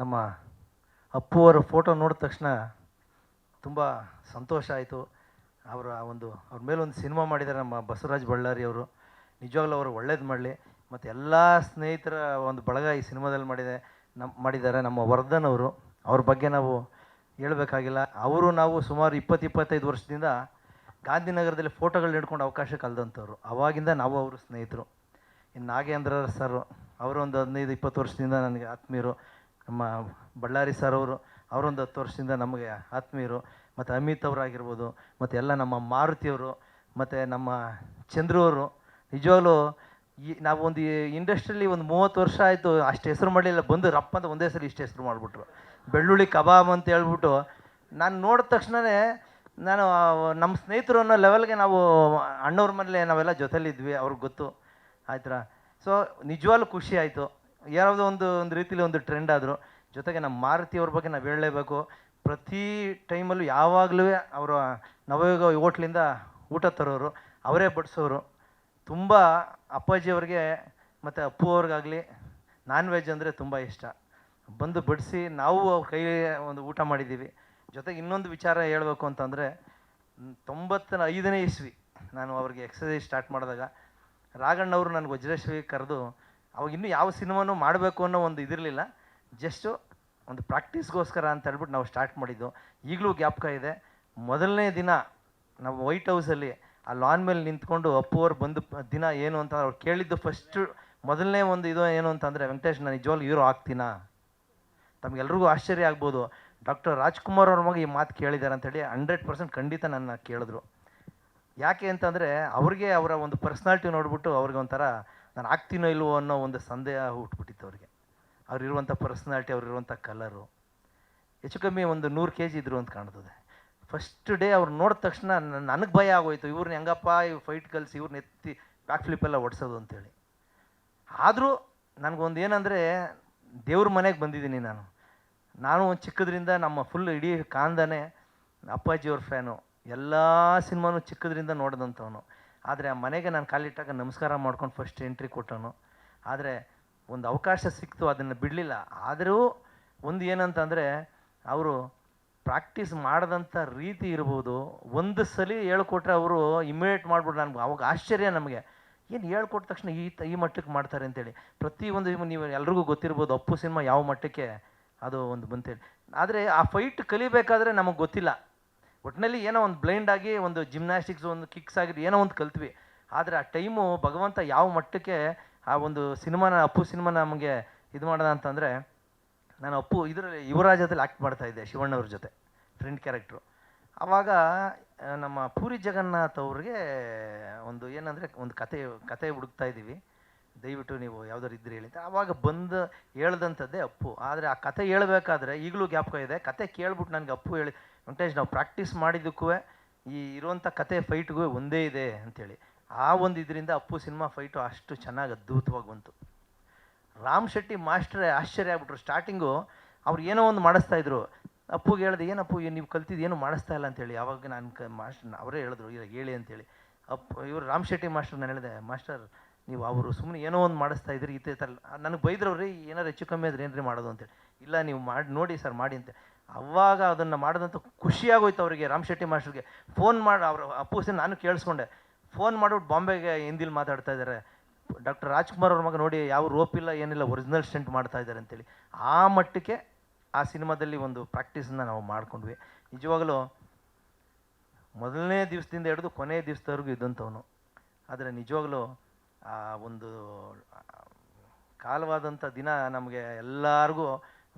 ನಮ್ಮ ಅಪ್ಪುವರ ಫೋಟೋ ನೋಡಿದ ತಕ್ಷಣ ತುಂಬ ಸಂತೋಷ ಆಯಿತು. ಅವರ ಒಂದು, ಅವ್ರ ಮೇಲೆ ಒಂದು ಸಿನಿಮಾ ಮಾಡಿದ್ದಾರೆ ನಮ್ಮ ಬಸವರಾಜ್ ಬಳ್ಳಾರಿ ಅವರು. ನಿಜವಾಗ್ಲೂ ಅವರು ಒಳ್ಳೇದು ಮಾಡಲಿ. ಮತ್ತು ಎಲ್ಲ ಸ್ನೇಹಿತರ ಒಂದು ಬಳಗ ಈ ಸಿನಿಮಾದಲ್ಲಿ ಮಾಡಿದೆ ನಮ್ಮ ಮಾಡಿದ್ದಾರೆ ನಮ್ಮ ವರ್ಧನ್ ಅವರು. ಅವ್ರ ಬಗ್ಗೆ ನಾವು ಹೇಳಬೇಕಾಗಿಲ್ಲ. ಅವರು ನಾವು ಸುಮಾರು ಇಪ್ಪತ್ತು, ಇಪ್ಪತ್ತೈದು ವರ್ಷದಿಂದ ಗಾಂಧಿನಗರದಲ್ಲಿ ಫೋಟೋಗಳು ಹಿಡ್ಕೊಂಡು ಅವಕಾಶ ಕಲ್ದಂಥವ್ರು. ಅವಾಗಿಂದ ನಾವು ಅವರು ಸ್ನೇಹಿತರು. ಇನ್ನು ನಾಗೇಂದ್ರ ಸರ್, ಅವರು ಒಂದು ಹದಿನೈದು, ಇಪ್ಪತ್ತು ವರ್ಷದಿಂದ ನನಗೆ ಆತ್ಮೀಯರು. ನಮ್ಮ ಬಳ್ಳಾರಿ ಸರ್ ಅವರು, ಅವರೊಂದು ಹತ್ತು ವರ್ಷದಿಂದ ನಮಗೆ ಆತ್ಮೀಯರು, ಮತ್ತು ಅಮಿತ್ ಅವರಾಗಿರ್ಬೋದು, ಮತ್ತು ಎಲ್ಲ ನಮ್ಮ ಮಾರುತಿಯವರು, ಮತ್ತು ನಮ್ಮ ಚಂದ್ರು ಅವರು, ನಿಜವಾಗ್ಲೂ ಈ ನಾವು ಒಂದು ಇಂಡಸ್ಟ್ರಿಯಲ್ಲಿ ಒಂದು ಮೂವತ್ತು ವರ್ಷ ಆಯಿತು, ಅಷ್ಟು ಹೆಸರು ಮಾಡಲಿಲ್ಲ, ಬಂದು ರಪ್ಪ ಅಂತ ಒಂದೇ ಸಲ ಇಷ್ಟು ಹೆಸರು ಮಾಡಿಬಿಟ್ರು. ಬೆಳ್ಳುಳ್ಳಿ ಕಬಾಬ್ ಅಂತ ಹೇಳ್ಬಿಟ್ಟು, ನಾನು ನೋಡಿದ ತಕ್ಷಣವೇ ನಾನು ನಮ್ಮ ಸ್ನೇಹಿತರು ಅನ್ನೋ ಲೆವೆಲ್ಗೆ ನಾವು ಅಣ್ಣವ್ರ ಮನೇಲೆ ನಾವೆಲ್ಲ ಜೊತೆಲಿದ್ವಿ, ಅವ್ರಿಗೆ ಗೊತ್ತು ಆಯ್ತಾ ಸೊ ನಿಜವಾಗ್ಲೂ ಖುಷಿ ಆಯಿತು. ಯಾವುದೋ ಒಂದು ಒಂದು ರೀತಿಲಿ ಒಂದು ಟ್ರೆಂಡ್ ಆದರು. ಜೊತೆಗೆ ನಮ್ಮ ಮಾರುತಿ ಅವ್ರ ಬಗ್ಗೆ ನಾವು ಹೇಳಲೇಬೇಕು. ಪ್ರತಿ ಟೈಮಲ್ಲೂ ಯಾವಾಗಲೂ ಅವರ ನವಯುಗ ಹೋಟ್ಲಿಂದ ಊಟ ತರೋರು, ಅವರೇ ಬಡಿಸೋರು. ತುಂಬ ಅಪ್ಪಾಜಿಯವ್ರಿಗೆ ಮತ್ತು ಅಪ್ಪು ಅವ್ರಿಗಾಗಲಿ ನಾನ್ ವೆಜ್ ಅಂದರೆ ತುಂಬ ಇಷ್ಟ. ಬಂದು ಬಡಿಸಿ ನಾವು ಅವ್ರ ಕೈ ಒಂದು ಊಟ ಮಾಡಿದ್ದೀವಿ ಜೊತೆಗೆ ಇನ್ನೊಂದು ವಿಚಾರ ಹೇಳಬೇಕು ಅಂತಂದರೆ ತೊಂಬತ್ತ ಐದನೇ ಇಸ್ವಿ ನಾನು ಅವ್ರಿಗೆ ಎಕ್ಸಸೈಸ್ ಸ್ಟಾರ್ಟ್ ಮಾಡಿದಾಗ ರಾಘಣ್ಣವರು ನನಗೆ ವಜ್ರೇಶ್ವರಿ ಕರೆದು ಅವಾಗ ಇನ್ನೂ ಯಾವ ಸಿನಿಮಾನೂ ಮಾಡಬೇಕು ಅನ್ನೋ ಒಂದು ಇದಿರಲಿಲ್ಲ. ಜಸ್ಟು ಒಂದು ಪ್ರಾಕ್ಟೀಸ್ಗೋಸ್ಕರ ಅಂತ ಹೇಳ್ಬಿಟ್ಟು ನಾವು ಸ್ಟಾರ್ಟ್ ಮಾಡಿದ್ದು. ಈಗಲೂ ಜ್ಞಾಪಕ ಇದೆ. ಮೊದಲನೇ ದಿನ ನಾವು ವೈಟ್ ಹೌಸಲ್ಲಿ ಆ ಲಾನ್ ಮೇಲೆ ನಿಂತ್ಕೊಂಡು ಅಪ್ಪು ಅವ್ರು ಬಂದು ದಿನ ಏನು ಅಂತ ಅವ್ರು ಕೇಳಿದ್ದು ಫಸ್ಟು ಮೊದಲನೇ ಒಂದು ಇದು ಏನು ಅಂತಂದರೆ, ವೆಂಕಟೇಶ್, ನಾನು ನಿಜವಾಗ್ಲೂ ಹೀರೋ ಆಗ್ತೀನಾ? ತಮಗೆಲ್ರಿಗೂ ಆಶ್ಚರ್ಯ ಆಗ್ಬೋದು. ಡಾಕ್ಟರ್ ರಾಜ್ಕುಮಾರ್ ಅವ್ರ ಮಗ ಈ ಮಾತು ಕೇಳಿದ್ದಾರೆ ಅಂತೇಳಿ ಹಂಡ್ರೆಡ್ ಪರ್ಸೆಂಟ್ ಖಂಡಿತ ನನ್ನ ಕೇಳಿದ್ರು. ಯಾಕೆ ಅಂತಂದರೆ, ಅವ್ರಿಗೆ ಅವರ ಒಂದು ಪರ್ಸ್ನಾಲ್ಟಿ ನೋಡ್ಬಿಟ್ಟು ಅವ್ರಿಗೆ ಒಂಥರ ನಾನು ಆಗ್ತೀನೋ ಇಲ್ವೋ ಅನ್ನೋ ಒಂದು ಸಂದೇಹ ಹುಟ್ಬಿಟ್ಟಿತ್ತು ಅವ್ರಿಗೆ. ಅವ್ರಿರುವಂಥ ಪರ್ಸ್ನಾಲಿಟಿ ಅವ್ರಿರುವಂಥ ಕಲರು ಹೆಚ್ಚು ಕಮ್ಮಿ ಒಂದು ನೂರು ಕೆ ಜಿ ಇದ್ರು ಅಂತ ಕಾಣ್ತದೆ. ಫಸ್ಟ್ ಡೇ ಅವ್ರು ನೋಡಿದ ತಕ್ಷಣ ನನಗೆ ಭಯ ಆಗೋಯ್ತು. ಇವ್ರನ್ನ ಹೆಂಗಪ್ಪ ಇವ್ ಫೈಟ್ ಕಲಿಸಿ ಇವ್ರನ್ನ ಎತ್ತಿ ಬ್ಯಾಕ್ ಫ್ಲಿಪ್ ಎಲ್ಲ ಓಡಿಸೋದು ಅಂತೇಳಿ. ಆದರೂ ನನಗೊಂದು ಏನಂದರೆ ದೇವ್ರ ಮನೆಗೆ ಬಂದಿದ್ದೀನಿ ನಾನು. ನಾನು ಒಂದು ಚಿಕ್ಕದ್ರಿಂದ ನಮ್ಮ ಫುಲ್ ಇಡೀ ಕಾಂದನೆ ಅಪ್ಪಾಜಿಯವ್ರ ಫ್ಯಾನು ಎಲ್ಲ ಸಿನಿಮಾನು ಚಿಕ್ಕದ್ರಿಂದ ನೋಡಿದಂಥವನು. ಆದರೆ ಆ ಮನೆಗೆ ನಾನು ಕಾಲಿಟ್ಟಾಗ ನಮಸ್ಕಾರ ಮಾಡ್ಕೊಂಡು ಫಸ್ಟ್ ಎಂಟ್ರಿ ಕೊಟ್ಟನು. ಆದರೆ ಒಂದು ಅವಕಾಶ ಸಿಕ್ತು, ಅದನ್ನು ಬಿಡಲಿಲ್ಲ. ಆದರೂ ಒಂದು ಏನಂತಂದರೆ ಅವರು ಪ್ರಾಕ್ಟೀಸ್ ಮಾಡಿದಂಥ ರೀತಿ ಇರ್ಬೋದು. ಒಂದು ಸಲ ಹೇಳ್ಕೊಟ್ರೆ ಅವರು ಇಮಿಡಿಯೇಟ್ ಮಾಡ್ಬಿಟ್ಟು ನನಗೆ. ಅವಾಗ ಆಶ್ಚರ್ಯ ನಮಗೆ. ಏನು ಹೇಳ್ಕೊಟ್ಟ ತಕ್ಷಣ ಈ ಈ ಮಟ್ಟಕ್ಕೆ ಮಾಡ್ತಾರೆ ಅಂತೇಳಿ. ಪ್ರತಿಯೊಂದು ನೀವು ಎಲ್ರಿಗೂ ಗೊತ್ತಿರ್ಬೋದು ಅಪ್ಪು ಸಿನಿಮಾ ಯಾವ ಮಟ್ಟಕ್ಕೆ ಅದು ಒಂದು ಬಂತೇಳಿ. ಆದರೆ ಆ ಫೈಟ್ ಕಲಿಬೇಕಾದ್ರೆ ನಮಗೆ ಗೊತ್ತಿಲ್ಲ. ಒಟ್ಟಿನಲ್ಲಿ ಏನೋ ಒಂದು ಬ್ಲೈಂಡ್ ಆಗಿ ಒಂದು ಜಿಮ್ನಾಸ್ಟಿಕ್ಸ್ ಒಂದು ಕಿಕ್ಸ್ ಆಗಿದೆ ಏನೋ ಒಂದು ಕಲ್ತ್ವಿ. ಆದರೆ ಆ ಟೈಮು ಭಗವಂತ ಯಾವ ಮಟ್ಟಕ್ಕೆ ಆ ಒಂದು ಸಿನಿಮಾನ, ಅಪ್ಪು ಸಿನಿಮಾ ನಮಗೆ ಇದು ಮಾಡೋಣ ಅಂತಂದರೆ, ನಾನು ಅಪ್ಪು ಇದರಲ್ಲಿ ಯುವರಾಜದಲ್ಲಿ ಆ್ಯಕ್ಟ್ ಮಾಡ್ತಾ ಇದ್ದೆ ಶಿವಣ್ಣವ್ರ ಜೊತೆ ಫ್ರೆಂಡ್ ಕ್ಯಾರೆಕ್ಟ್ರು ಆವಾಗ ನಮ್ಮ ಪೂರಿ ಜಗನ್ನಾಥ್ ಅವ್ರಿಗೆ ಒಂದು ಏನಂದರೆ ಒಂದು ಕತೆ ಕತೆ ಹುಡುಕ್ತಾ ಇದ್ದೀವಿ. ದಯವಿಟ್ಟು ನೀವು ಯಾವ್ದಾರು ಇದ್ರೆ ಹೇಳಿ ಅಂತ. ಆವಾಗ ಬಂದು ಹೇಳ್ದಂಥದ್ದೇ ಅಪ್ಪು. ಆದರೆ ಆ ಕತೆ ಹೇಳಬೇಕಾದ್ರೆ ಈಗಲೂ ಜ್ಞಾಪಕ ಇದೆ. ಕತೆ ಕೇಳ್ಬಿಟ್ಟು ನನಗೆ ಅಪ್ಪು ಹೇಳಿ ವೆಂಕಟೇಶ್, ನಾವು ಪ್ರಾಕ್ಟೀಸ್ ಮಾಡಿದ್ದಕ್ಕೂ ಈ ಇರುವಂಥ ಕತೆ ಫೈಟ್ಗೂ ಒಂದೇ ಇದೆ ಅಂಥೇಳಿ ಆ ಒಂದು ಇದರಿಂದ ಅಪ್ಪು ಸಿನಿಮಾ ಫೈಟು ಅಷ್ಟು ಚೆನ್ನಾಗಿ ಅದ್ಭುತವಾಗಿ ಬಂತು. ರಾಮ್ ಶೆಟ್ಟಿ ಮಾಸ್ಟ್ರೇ ಆಶ್ಚರ್ಯ ಆಗ್ಬಿಟ್ರು. ಸ್ಟಾರ್ಟಿಂಗು ಅವ್ರು ಏನೋ ಒಂದು ಮಾಡಿಸ್ತಾ ಇದ್ರು. ಅಪ್ಪುಗೆ ಹೇಳಿದೆ, ಏನಪ್ಪು ಏನ್ ನೀವು ಕಲ್ತಿದ್ದು ಏನು ಮಾಡಿಸ್ತಾ ಇಲ್ಲ ಅಂತೇಳಿ. ಯಾವಾಗ ನಾನು ಕ ಮಾಸ್ಟರ್ ಅವರೇ ಹೇಳಿದ್ರು ಇಲ್ಲ ಹೇಳಿ ಅಂತೇಳಿ. ಅಪ್ಪು, ಇವರು ರಾಮ್ ಶೆಟ್ಟಿ ಮಾಸ್ಟರ್ ನಾನು ಹೇಳಿದೆ, ಮಾಸ್ಟರ್, ನೀವು ಅವರು ಸುಮ್ಮನೆ ಏನೋ ಒಂದು ಮಾಡಿಸ್ತಾ ಇದ್ರಿ ಈ ಥರ ನನಗೆ ಬೈದ್ರವ್ರಿ ಏನಾರು ಹೆಚ್ಚು ಕಮ್ಮಿ ಆದ್ರೆ ಏನ್ರಿ ಮಾಡೋದು? ಅಂತೇಳಿ. ಇಲ್ಲ, ನೀವು ಮಾಡಿ, ನೋಡಿ ಸರ್, ಮಾಡಿ ಅಂತ. ಅವಾಗ ಅದನ್ನು ಮಾಡಿದಂಥ ಖುಷಿಯಾಗೋಯ್ತು ಅವರಿಗೆ ರಾಮ್ ಶೆಟ್ಟಿ ಮಾಸ್ಟರ್ಗೆ. ಫೋನ್ ಮಾಡಿ, ಅವರು ಅಪ್ಪುಸಿನ ನಾನು ಕೇಳಿಸ್ಕೊಂಡೆ. ಫೋನ್ ಮಾಡಿಬಿಟ್ಟು ಬಾಂಬೆಗೆ ಹಿಂದಿಲಿ ಮಾತಾಡ್ತಾ ಇದ್ದಾರೆ ಡಾಕ್ಟರ್ ರಾಜ್ಕುಮಾರ್ ಅವ್ರ ಮಗ ನೋಡಿ ಯಾವ ರೋಪ್ ಇಲ್ಲ, ಏನಿಲ್ಲ, ಒರಿಜಿನಲ್ ಸ್ಟೆಂಟ್ ಮಾಡ್ತಾ ಇದ್ದಾರೆ ಅಂತೇಳಿ. ಆ ಮಟ್ಟಕ್ಕೆ ಆ ಸಿನಿಮಾದಲ್ಲಿ ಒಂದು ಪ್ರಾಕ್ಟೀಸನ್ನ ನಾವು ಮಾಡ್ಕೊಂಡ್ವಿ. ನಿಜವಾಗಲೂ ಮೊದಲನೇ ದಿವಸದಿಂದ ಹಿಡಿದು ಕೊನೆಯ ದಿವಸದವರೆಗೂ ಇದ್ದಂಥವನು. ಆದರೆ ನಿಜವಾಗಲೂ ಆ ಒಂದು ಕಾಲವಾದಂಥ ದಿನ ನಮಗೆ ಎಲ್ಲರಿಗೂ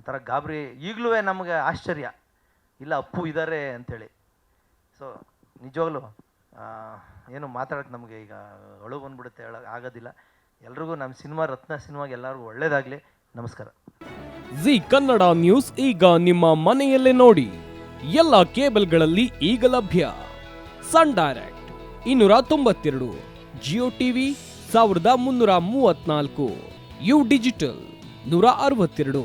ಒಂಥರ ಗಾಬರಿ ಈಗಲೂ ನಮಗೆ ಆಶ್ಚರ್ಯ. ಇಲ್ಲ, ಅಪ್ಪು ಇದ್ದಾರೆ ಅಂಥೇಳಿ ಸೊ ನಿಜವಾಗ್ಲೂ ಏನು ಮಾತಾಡೋಕ್ಕೆ ನಮಗೆ ಈಗ ಅಳು ಬಂದ್ಬಿಡುತ್ತೆ ಹೇಳೋ ಆಗೋದಿಲ್ಲ. ಎಲ್ರಿಗೂ ನಮ್ಮ ಸಿನಿಮಾ ರತ್ನ ಸಿನಿಮಾಗೆ ಎಲ್ಲರಿಗೂ ಒಳ್ಳೇದಾಗಲಿ. ನಮಸ್ಕಾರ. ಜಿ ಕನ್ನಡ ನ್ಯೂಸ್ ಈಗ ನಿಮ್ಮ ಮನೆಯಲ್ಲೇ ನೋಡಿ. ಎಲ್ಲ ಕೇಬಲ್ಗಳಲ್ಲಿ ಈಗ ಲಭ್ಯ. ಸನ್ ಡೈರೆಕ್ಟ್ ಇನ್ನೂರ ತೊಂಬತ್ತೆರಡು, ಜಿಯೋ ಟಿವಿ ಸಾವಿರದ ಮುನ್ನೂರ ಮೂವತ್ನಾಲ್ಕು ಯು ಡಿಜಿಟಲ್ ನೂರ ಅರವತ್ತೆರಡು.